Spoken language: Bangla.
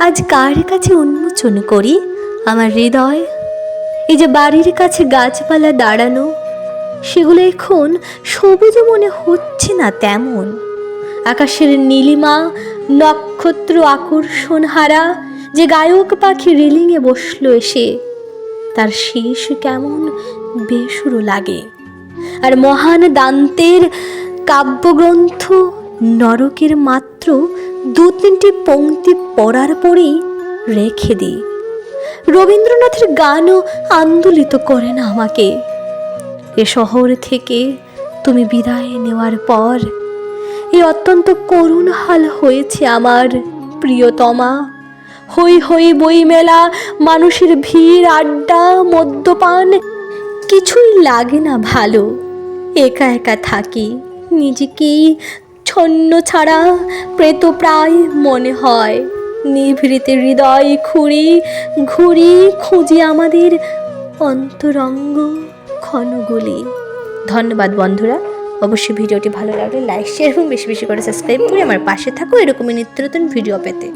আজ কার কাছে উন্মোচন করি? আমার হৃদয়? এই যে বাড়ির কাছে গাছপালা দাঁড়ানো, সেগুলো এখন সবুজ মনে হচ্ছে না তেমন। আকাশের নীলিমা, নক্ষত্র আকর্ষণ হারা, যে গায়ক পাখি রেলিংয়ে বসল এসে, তার শেষ কেমন বেসুরো লাগে। আর মহান দান্তের কাব্যগ্রন্থ নরকের মাত্র দু তিনটি পংক্তি পড়ার পরেই রেখে দিই রবীন্দ্রনাথের গানও আন্দোলিত করে না আমাকে। এ শহর থেকে তুমি বিদায় নেওয়ার পর এই অত্যন্ত করুণ হাল হয়েছে আমার, প্রিয়তমা। হই হই বই মেলা, মানুষের ভিড়, আড্ডা, মদ্যপান, কিছুই লাগে না ভালো। একা একা থাকি, নিজেকেই ছন্ন ছাড়া প্রেত প্রায় মনে হয়। নিভৃতে হৃদয় খুঁড়ি, ঘুরি, খুঁজি আমাদের অন্তরঙ্গ ক্ষণগুলি। ধন্যবাদ বন্ধুরা। অবশ্যই ভিডিওটি ভালো লাগলে লাইক শেয়ার এবং বেশি বেশি করে সাবস্ক্রাইব করে আমার পাশে থাকো। এরকমই নিত্য নতুন ভিডিও পেতে।